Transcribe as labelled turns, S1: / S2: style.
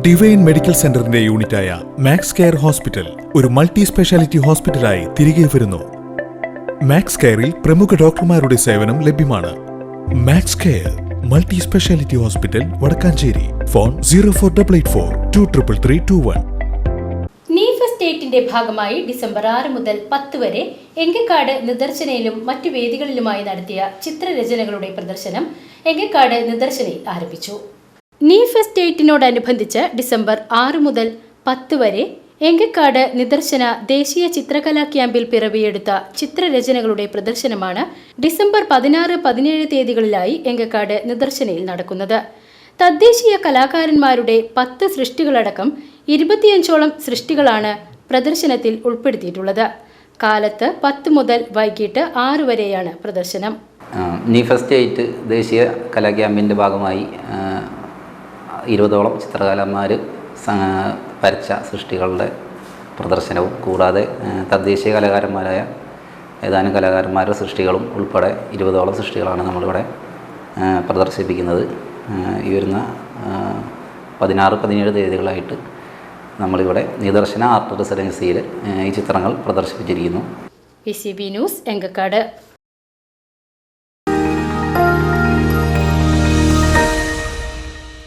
S1: Divine medical സെന്ററിന്റെ യൂണിറ്റായ max care hospital ഒരു മൾട്ടി സ്പെഷ്യാലിറ്റി ഹോസ്പിറ്റലായി തിരികെ വരുന്നു. മാക്സ് കെയറിൽ പ്രമുഖ ഡോക്ടർമാരുടെ സേവനം ലഭ്യമാണ്. Max Care multi speciality hospital Vadakkanchery phone zero four double eight four two triple three two one
S2: നീഫ് ഭാഗമായി ഡിസംബർ ആറ് മുതൽ പത്ത് വരെ എങ്കക്കാട് നിദർശനയിലും മറ്റു വേദികളിലുമായി നടത്തിയ ചിത്രരചനകളുടെ പ്രദർശനം എങ്കക്കാട് നിദർശനയിൽ ആരംഭിച്ചു. നീഫ് എസ്റ്റേറ്റിനോടനുബന്ധിച്ച് ഡിസംബർ ആറ് മുതൽ പത്ത് വരെ എങ്കക്കാട് നിദർശന ദേശീയ ചിത്രകലാ ക്യാമ്പിൽ പിറവിയെടുത്ത ചിത്രരചനകളുടെ പ്രദർശനമാണ് ഡിസംബർ പതിനാറ് പതിനേഴ് തീയതികളിലായി എങ്കക്കാട് നിദർശനയിൽ നടക്കുന്നത്. തദ്ദേശീയ കലാകാരന്മാരുടെ പത്ത് സൃഷ്ടികളടക്കം ഇരുപത്തിയഞ്ചോളം സൃഷ്ടികളാണ് പ്രദർശനത്തിൽ ഉൾപ്പെടുത്തിയിട്ടുള്ളത്. കാലത്ത് പത്ത് മുതൽ വൈകിട്ട് ആറ് വരെയാണ് പ്രദർശനം.
S3: നീഫസ്റ്റ് എയ്റ്റ് ദേശീയ കലാ ക്യാമ്പിന്റെ ഭാഗമായി ഇരുപതോളം ചിത്രകാരന്മാർ വരച്ച സൃഷ്ടികളുടെ പ്രദർശനവും കൂടാതെ തദ്ദേശീയ കലാകാരന്മാരായ ഏതാനും കലാകാരന്മാരുടെ സൃഷ്ടികളും ഉൾപ്പെടെ ഇരുപതോളം സൃഷ്ടികളാണ് നമ്മളിവിടെ പ്രദർശിപ്പിക്കുന്നത്. ഈ വരുന്ന പതിനാറ് പതിനേഴ് തീയതികളായിട്ട് നമ്മളിവിടെ നിദർശന ആർട്ട് റെസിഡൻസിയിൽ ഈ ചിത്രങ്ങൾ പ്രദർശിപ്പിച്ചിരിക്കുന്നു.
S2: P C B news Engakkad.